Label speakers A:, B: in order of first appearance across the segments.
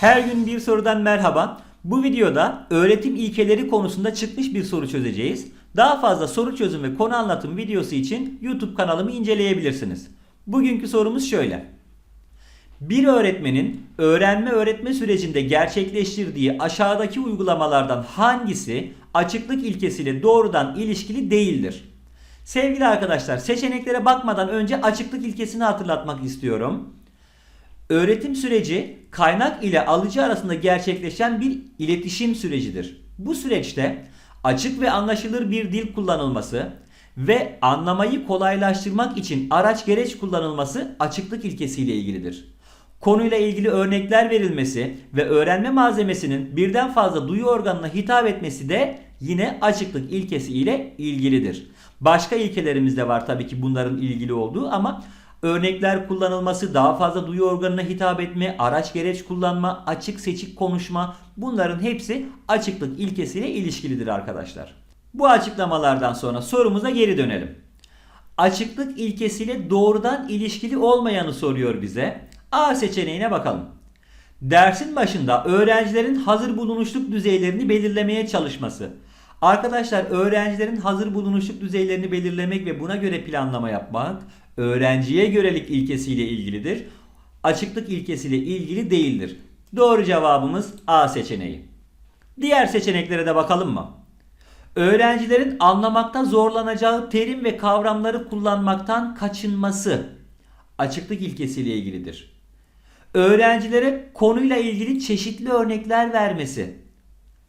A: Her gün bir sorudan merhaba. Bu videoda öğretim ilkeleri konusunda çıkmış bir soru çözeceğiz. Daha fazla soru çözüm ve konu anlatım videosu için YouTube kanalımı inceleyebilirsiniz. Bugünkü sorumuz şöyle. Bir öğretmenin öğrenme öğretme sürecinde gerçekleştirdiği aşağıdaki uygulamalardan hangisi açıklık ilkesiyle doğrudan ilişkili değildir? Sevgili arkadaşlar seçeneklere bakmadan önce açıklık ilkesini hatırlatmak istiyorum. Öğretim süreci kaynak ile alıcı arasında gerçekleşen bir iletişim sürecidir. Bu süreçte açık ve anlaşılır bir dil kullanılması ve anlamayı kolaylaştırmak için araç gereç kullanılması açıklık ilkesiyle ilgilidir. Konuyla ilgili örnekler verilmesi ve öğrenme malzemesinin birden fazla duyu organına hitap etmesi de yine açıklık ilkesi ile ilgilidir. Başka ilkelerimiz de var tabii ki bunların ilgili olduğu ama örnekler kullanılması, daha fazla duyu organına hitap etme, araç gereç kullanma, açık seçik konuşma bunların hepsi açıklık ilkesiyle ilişkilidir arkadaşlar. Bu açıklamalardan sonra sorumuza geri dönelim. Açıklık ilkesiyle doğrudan ilişkili olmayanı soruyor bize. A seçeneğine bakalım. Dersin başında öğrencilerin hazır bulunuşluk düzeylerini belirlemeye çalışması. Arkadaşlar öğrencilerin hazır bulunuşluk düzeylerini belirlemek ve buna göre planlama yapmak öğrenciye görelik ilkesiyle ilgilidir. Açıklık ilkesiyle ilgili değildir. Doğru cevabımız A seçeneği. Diğer seçeneklere de bakalım mı? Öğrencilerin anlamakta zorlanacağı terim ve kavramları kullanmaktan kaçınması açıklık ilkesiyle ilgilidir. Öğrencilere konuyla ilgili çeşitli örnekler vermesi,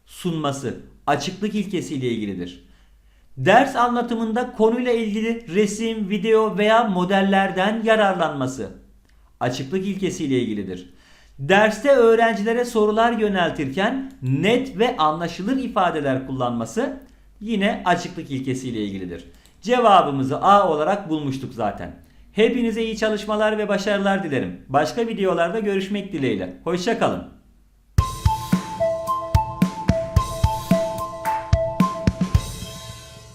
A: sunması açıklık ilkesiyle ilgilidir. Ders anlatımında konuyla ilgili resim, video veya modellerden yararlanması açıklık ilkesiyle ilgilidir. Derste öğrencilere sorular yöneltirken net ve anlaşılır ifadeler kullanması yine açıklık ilkesiyle ilgilidir. Cevabımızı A olarak bulmuştuk zaten. Hepinize iyi çalışmalar ve başarılar dilerim. Başka videolarda görüşmek dileğiyle. Hoşçakalın.